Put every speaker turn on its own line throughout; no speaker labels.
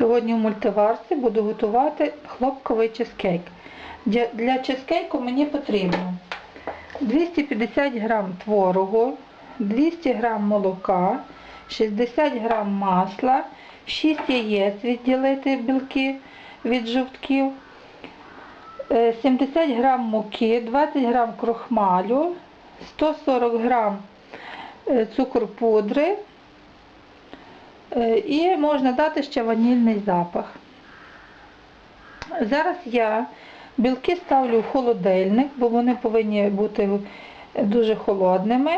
Сьогодні в мультиварці буду готувати хлопковий чизкейк. Для, чизкейку мені потрібно 250 г творогу, 200 г молока, 60 г масла, 6 яєць відділити білки від жовтків, е, 70 г муки, 20 г крохмалю, 140 г е, цукор пудри, Е, І можна дати ще ванільний запах. Зараз я білки ставлю в холодильник, бо вони повинні бути дуже холодними.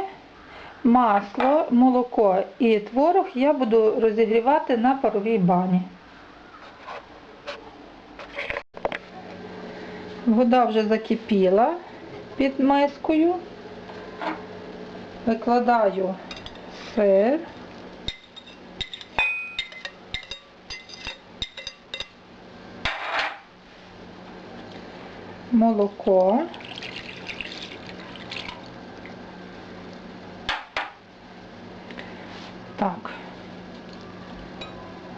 Масло, молоко і творог я буду розігрівати на паровій бані. Вода вже закипіла під мискою. Викладаю сир. Молоко. Так,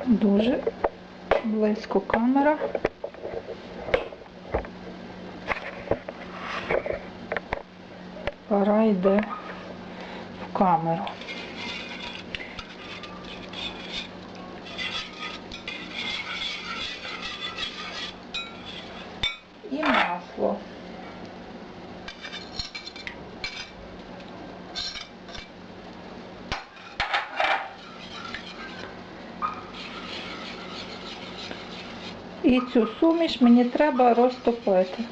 дуже близько камера. Пора йде в камеру. І масло. І цю суміш мені треба розтопити.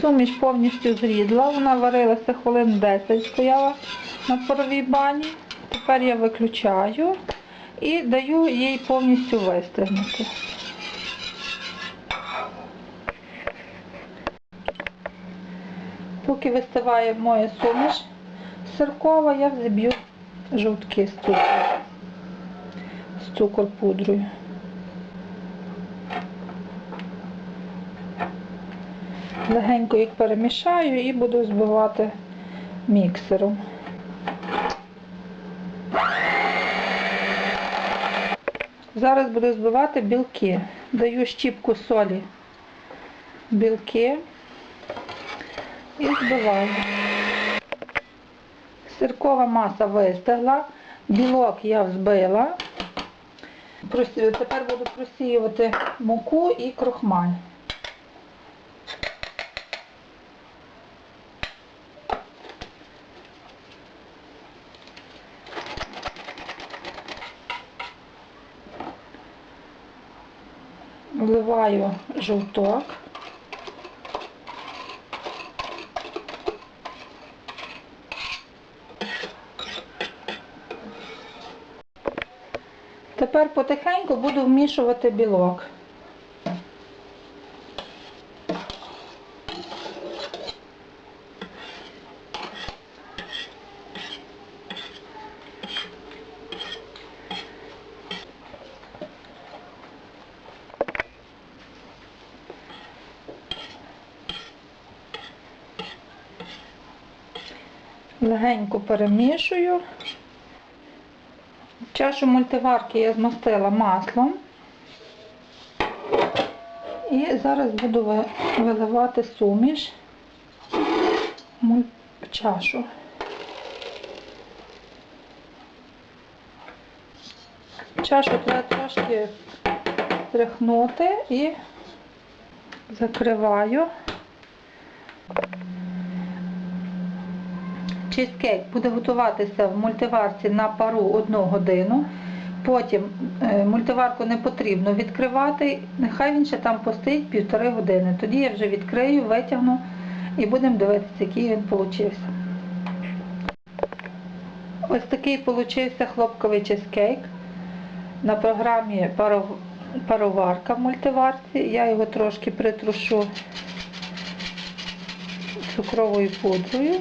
Суміш повністю зрідла, вона варилася хвилин 10, стояла на паровій бані. Тепер я виключаю і даю їй повністю вистигнути. Поки вистиває моя суміш сиркова, я взіб'ю жовтки з цукру, з цукор пудрою. Легенько їх перемішаю і буду збивати міксером. Зараз буду збивати білки. Даю щіпку солі білки і збиваю. Сиркова маса вистигла, білок я взбила. Тепер буду просіювати муку і крохмаль. Вливаю жовток. Тепер потихеньку буду вмішувати білок. Легенько перемішую. Чашу мультиварки я змастила маслом. І зараз буду виливати суміш в чашу. Чашу треба трошки стряхнути і закриваю. Чизкейк буде готуватися в мультиварці на пару 1 годину. Потім е, мультиварку не потрібно відкривати, нехай він ще там постоїть півтори години. Тоді я вже відкрию, витягну і будемо дивитися, який він получився. Ось такий получився хлопковий чизкейк на програмі пароварка в мультиварці. Я його трошки притрушу цукровою пудрою.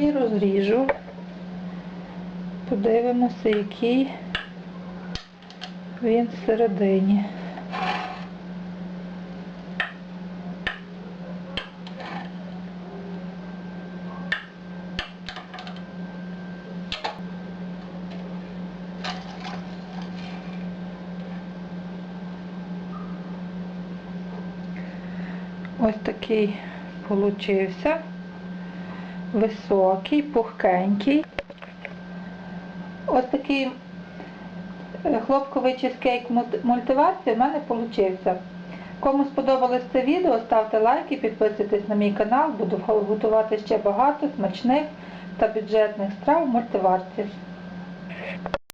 і розріжу. Подивимося, який він всередині. Ось такий получився. Високий, пухкенький. Ось такий е, хлопковий чизкейк мульт- мультиварці в мене вийшов. Кому сподобалось це відео, ставте лайки, підписуйтесь на мій канал, буду готувати ще багато смачних та бюджетних страв в мультиварці.